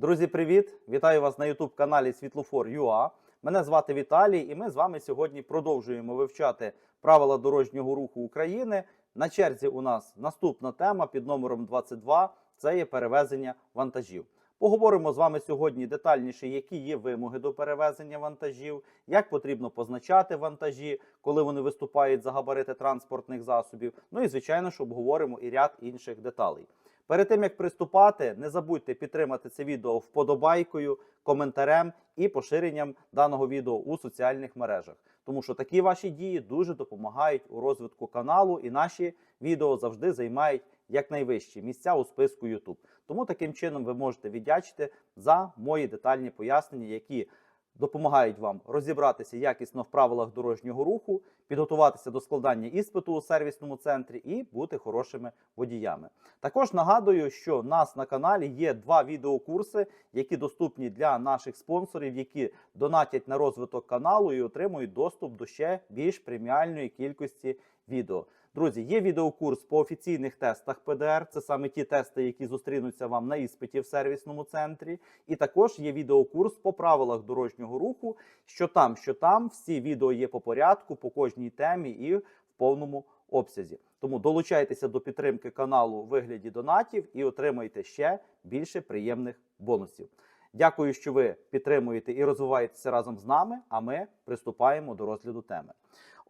Друзі, привіт! Вітаю вас на youtube каналі Світлофор.ua. Мене звати Віталій, і ми з вами сьогодні продовжуємо вивчати правила дорожнього руху України. На черзі у нас наступна тема під номером 22 це є перевезення вантажів. Поговоримо з вами сьогодні детальніше, які є вимоги до перевезення вантажів, як потрібно позначати вантажі, коли вони виступають за габарити транспортних засобів. Ну і звичайно ж обговоримо і ряд інших деталей. Перед тим як приступати, не забудьте підтримати це відео вподобайкою, коментарем і поширенням даного відео у соціальних мережах, тому що такі ваші дії дуже допомагають у розвитку каналу, і наші відео завжди займають якнайвищі місця у списку YouTube. Тому таким чином ви можете віддячити за мої детальні пояснення, які допомагають вам розібратися якісно в правилах дорожнього руху, підготуватися до складання іспиту у сервісному центрі і бути хорошими водіями. Також нагадую, що в нас на каналі є два відеокурси, які доступні для наших спонсорів, які донатять на розвиток каналу і отримують доступ до ще більш преміальної кількості відео. Друзі, є відеокурс по офіційних тестах ПДР. Це саме ті тести, які зустрінуться вам на іспиті в сервісному центрі. І також є відеокурс по правилах дорожнього руху. Що там, що там, всі відео є по порядку, по кожній темі і в повному обсязі. Тому долучайтеся до підтримки каналу у вигляді донатів і отримайте ще більше приємних бонусів. Дякую, що ви підтримуєте і розвиваєтеся разом з нами. А ми приступаємо до розгляду теми.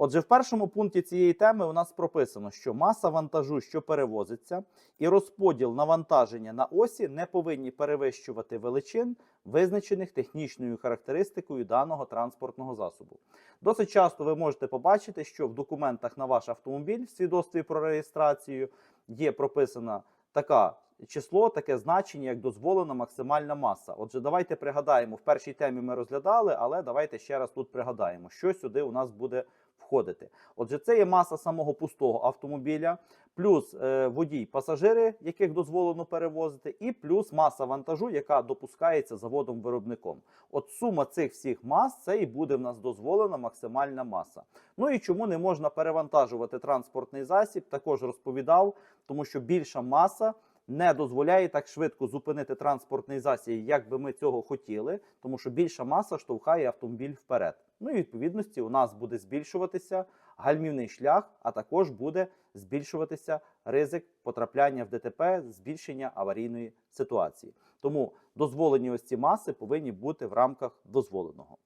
Отже, в першому пункті цієї теми у нас прописано, що маса вантажу, що перевозиться, і розподіл навантаження на осі не повинні перевищувати величин, визначених технічною характеристикою даного транспортного засобу. Досить часто ви можете побачити, що в документах на ваш автомобіль в свідоцтві про реєстрацію є прописана така число, таке значення, як дозволена максимальна маса. Отже, давайте пригадаємо, в першій темі ми розглядали, але давайте ще раз тут пригадаємо, що сюди у нас буде входити. Отже, це є маса самого пустого автомобіля, плюс е, водій, пасажири, яких дозволено перевозити, і плюс маса вантажу, яка допускається заводом-виробником. От сума цих всіх мас це і буде в нас дозволена максимальна маса. Ну і чому не можна перевантажувати транспортний засіб? Також розповідав, тому що більша маса. Не дозволяє так швидко зупинити транспортний засіб, як би ми цього хотіли, тому що більша маса штовхає автомобіль вперед. Ну і відповідності у нас буде збільшуватися гальмівний шлях, а також буде збільшуватися ризик потрапляння в ДТП, збільшення аварійної ситуації. Тому дозволені ось ці маси повинні бути в рамках дозволеного.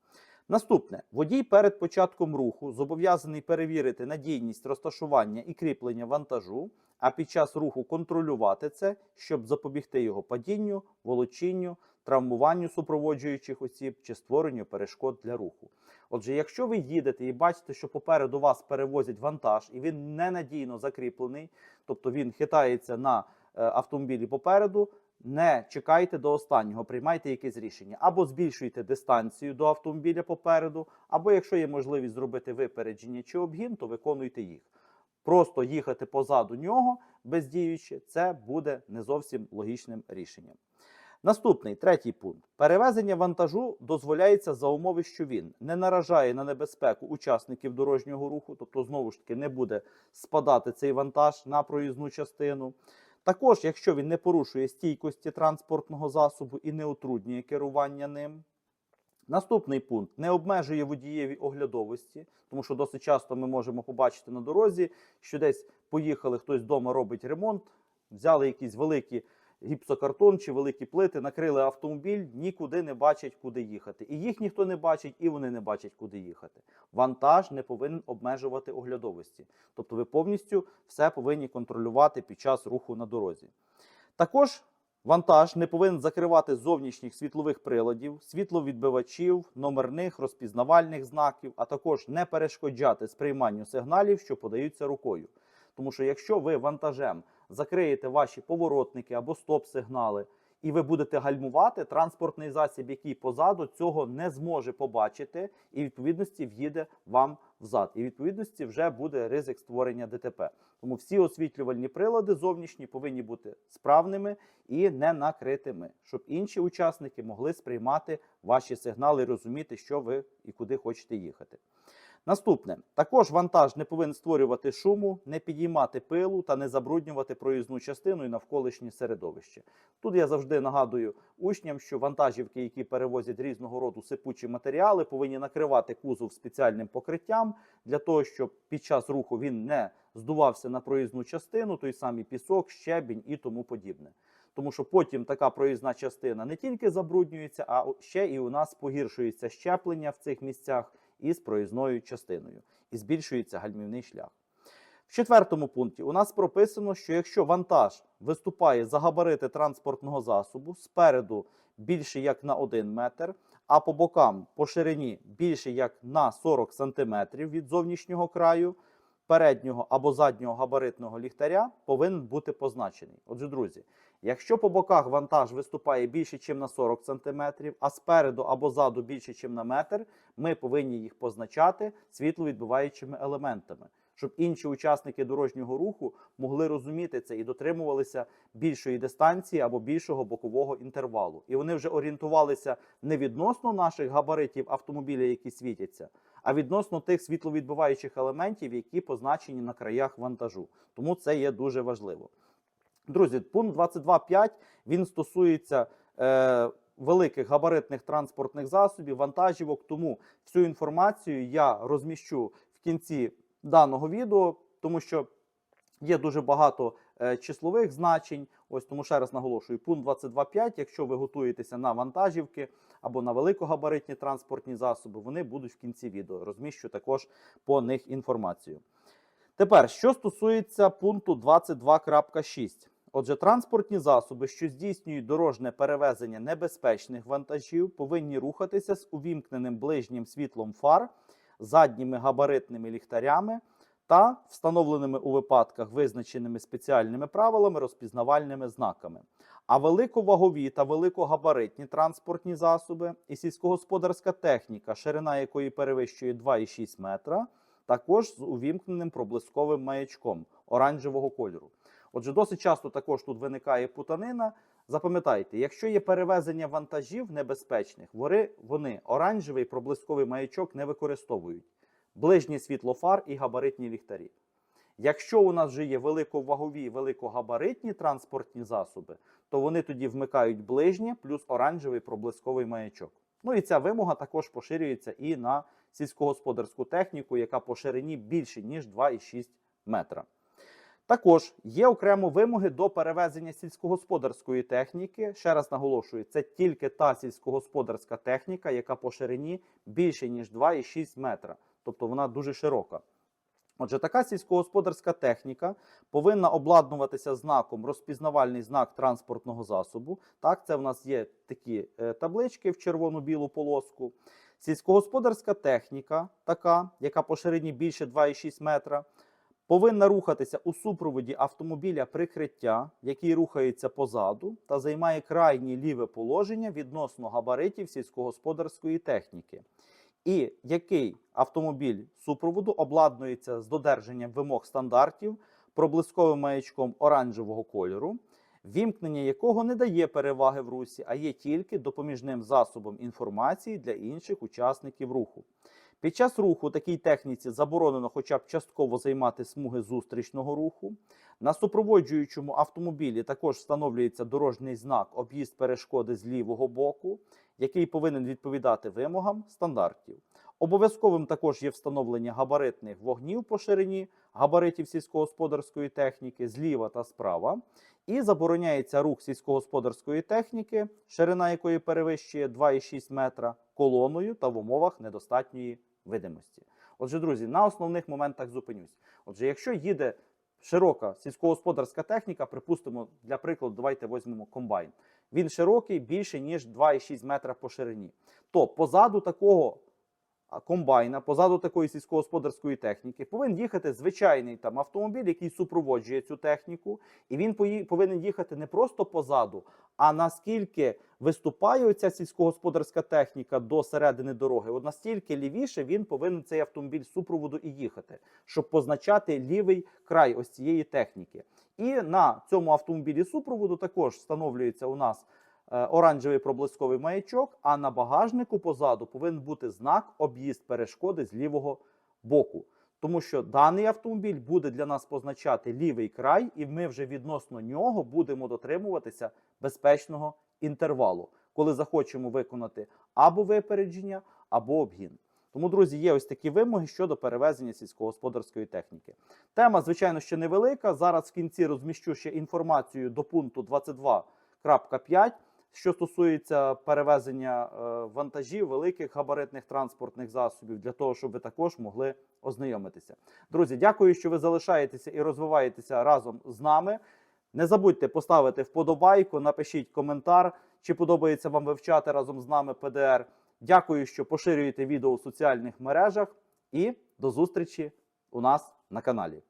Наступне водій перед початком руху зобов'язаний перевірити надійність розташування і кріплення вантажу, а під час руху контролювати це, щоб запобігти його падінню, волочінню, травмуванню супроводжуючих осіб чи створенню перешкод для руху. Отже, якщо ви їдете і бачите, що попереду вас перевозять вантаж, і він ненадійно закріплений, тобто він хитається на е, автомобілі попереду, не чекайте до останнього, приймайте якесь рішення. Або збільшуйте дистанцію до автомобіля попереду, або якщо є можливість зробити випередження чи обгін, то виконуйте їх. Просто їхати позаду нього бездіючи, це буде не зовсім логічним рішенням. Наступний третій пункт: перевезення вантажу дозволяється за умови, що він не наражає на небезпеку учасників дорожнього руху, тобто знову ж таки не буде спадати цей вантаж на проїзну частину. Також, якщо він не порушує стійкості транспортного засобу і не утруднює керування ним. Наступний пункт не обмежує водієві оглядовості, тому що досить часто ми можемо побачити на дорозі, що десь поїхали, хтось вдома робить ремонт, взяли якісь великі гіпсокартон чи великі плити, накрили автомобіль, нікуди не бачать, куди їхати. І їх ніхто не бачить, і вони не бачать, куди їхати. Вантаж не повинен обмежувати оглядовості. Тобто ви повністю все повинні контролювати під час руху на дорозі. Також Вантаж не повинен закривати зовнішніх світлових приладів, світловідбивачів, номерних розпізнавальних знаків, а також не перешкоджати сприйманню сигналів, що подаються рукою. Тому що якщо ви вантажем закриєте ваші поворотники або стоп-сигнали, і ви будете гальмувати, транспортний засіб, який позаду, цього не зможе побачити, і відповідності в'їде вам взад. І відповідності вже буде ризик створення ДТП. Тому всі освітлювальні прилади зовнішні повинні бути справними і не накритими, щоб інші учасники могли сприймати ваші сигнали розуміти, що ви і куди хочете їхати. Наступне також вантаж не повинен створювати шуму, не підіймати пилу та не забруднювати проїзну частину і навколишнє середовище. Тут я завжди нагадую учням, що вантажівки, які перевозять різного роду сипучі матеріали, повинні накривати кузов спеціальним покриттям для того, щоб під час руху він не здувався на проїзну частину, той самий пісок, щебінь і тому подібне. Тому що потім така проїзна частина не тільки забруднюється, а ще і у нас погіршується щеплення в цих місцях із проїзною частиною і збільшується гальмівний шлях. В четвертому пункті у нас прописано, що якщо вантаж виступає за габарити транспортного засобу спереду більше як на 1 метр, а по бокам по ширині більше як на 40 см від зовнішнього краю переднього або заднього габаритного ліхтаря, повинен бути позначений. Отже, друзі, якщо по боках вантаж виступає більше, ніж на 40 см, а спереду або ззаду більше, ніж на метр, ми повинні їх позначати світловідбиваючими елементами, щоб інші учасники дорожнього руху могли розуміти це і дотримувалися більшої дистанції або більшого бокового інтервалу. І вони вже орієнтувалися не відносно наших габаритів автомобіля, які світяться, а відносно тих світловідбиваючих елементів, які позначені на краях вантажу. Тому це є дуже важливо. Друзі, пункт 22.5 він стосується е, великих габаритних транспортних засобів, вантажівок. Тому всю інформацію я розміщу в кінці даного відео, тому що є дуже багато числових значень. Ось тому ще раз наголошую, пункт 22.5, якщо ви готуєтеся на вантажівки або на великогабаритні транспортні засоби, вони будуть в кінці відео. Розміщу також по них інформацію. Тепер, що стосується пункту 22.6. Отже, транспортні засоби, що здійснюють дорожне перевезення небезпечних вантажів, повинні рухатися з увімкненим ближнім світлом фар, задніми габаритними ліхтарями та встановленими у випадках, визначеними спеціальними правилами, розпізнавальними знаками. А великовагові та великогабаритні транспортні засоби і сільськогосподарська техніка, ширина якої перевищує 2,6 метра, також з увімкненим проблисковим маячком оранжевого кольору. Отже, досить часто також тут виникає путанина. Запам'ятайте, якщо є перевезення вантажів небезпечних, вони, вони оранжевий проблисковий маячок не використовують. Ближнє світло фар і габаритні ліхтарі. Якщо у нас вже є великовагові, великогабаритні транспортні засоби, то вони тоді вмикають ближнє плюс оранжевий проблисковий маячок. Ну і ця вимога також поширюється і на сільськогосподарську техніку, яка по ширині більше, ніж 2,6 метра. Також є окремо вимоги до перевезення сільськогосподарської техніки. Ще раз наголошую, це тільки та сільськогосподарська техніка, яка по ширині більше, ніж 2,6 метра. Тобто вона дуже широка. Отже, така сільськогосподарська техніка повинна обладнуватися знаком розпізнавальний знак транспортного засобу. Так, це в нас є такі е, таблички в червону-білу полоску. Сільськогосподарська техніка, така, яка по ширині більше 2,6 метра, повинна рухатися у супроводі автомобіля прикриття, який рухається позаду та займає крайнє ліве положення відносно габаритів сільськогосподарської техніки. І який автомобіль супроводу обладнується з додержанням вимог стандартів проблисковим маячком оранжевого кольору, вімкнення якого не дає переваги в русі, а є тільки допоміжним засобом інформації для інших учасників руху. Під час руху такій техніці заборонено хоча б частково займати смуги зустрічного руху. На супроводжуючому автомобілі також встановлюється дорожній знак об'їзд перешкоди з лівого боку, який повинен відповідати вимогам стандартів. Обов'язковим також є встановлення габаритних вогнів по ширині габаритів сільськогосподарської техніки зліва та справа. І забороняється рух сільськогосподарської техніки, ширина якої перевищує 2,6 метра, колоною та в умовах недостатньої видимості. Отже, друзі, на основних моментах зупинюсь. Отже, якщо їде широка сільськогосподарська техніка, припустимо, для прикладу, давайте візьмемо комбайн. Він широкий більше, ніж 2,6 метра по ширині. То позаду такого комбайна, позаду такої сільськогосподарської техніки, повинен їхати звичайний там автомобіль, який супроводжує цю техніку, і він повинен їхати не просто позаду, а наскільки виступає оця сільськогосподарська техніка до середини дороги, от настільки лівіше він повинен цей автомобіль супроводу і їхати, щоб позначати лівий край ось цієї техніки. І на цьому автомобілі супроводу також встановлюється у нас оранжевий проблисковий маячок, а на багажнику позаду повинен бути знак об'їзд перешкоди з лівого боку. Тому що даний автомобіль буде для нас позначати лівий край, і ми вже відносно нього будемо дотримуватися безпечного інтервалу, коли захочемо виконати або випередження, або обгін. Тому, друзі, є ось такі вимоги щодо перевезення сільськогосподарської техніки. Тема, звичайно, ще невелика. Зараз в кінці розміщу ще інформацію до пункту 22.5, що стосується перевезення е, вантажів великих габаритних транспортних засобів, для того, щоб ви також могли ознайомитися. Друзі, дякую, що ви залишаєтеся і розвиваєтеся разом з нами. Не забудьте поставити вподобайку, напишіть коментар, чи подобається вам вивчати разом з нами ПДР. Дякую, що поширюєте відео у соціальних мережах. І до зустрічі у нас на каналі.